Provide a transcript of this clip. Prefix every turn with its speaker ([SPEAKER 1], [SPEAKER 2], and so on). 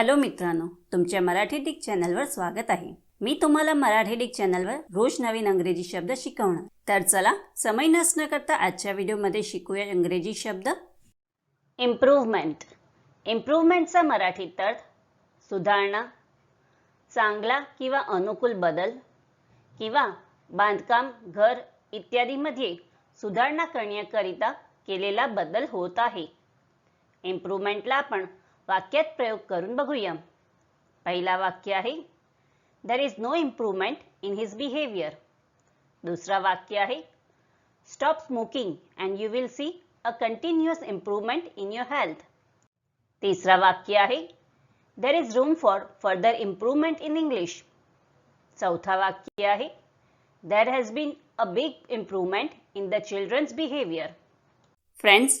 [SPEAKER 1] Hello मित्रांनो तुमच्या Marathi Dick चॅनलवर स्वागत आहे. मी तुम्हाला मराठी डिक चॅनलवर रोज नवीन इंग्रजी शब्द शिकवणार. तर चला समय नसणं करता आजच्या व्हिडिओमध्ये शिकूया इंग्रजी शब्द. इम्प्रूव्हमेंट इम्प्रूव्हमेंटचा मराठीत अर्थ सुधारणा चांगला किंवा अनुकूल बदल किंवा बांधकाम घर इत्यादीमध्ये सुधारणा करण्याकरिता केलेला बदल होत आहे. इम्प्रूव्हमेंटला आपण वाक्यात प्रयोग करून बघूया. पहिला वाक्य आहे there is no improvement in his behaviour दुसरा वाक्य आहे stop smoking and you will see a continuous improvement in your health तिसरा वाक्य आहे there is room for further improvement in English चौथा वाक्य आहे there has been a big improvement in the children's behaviour friends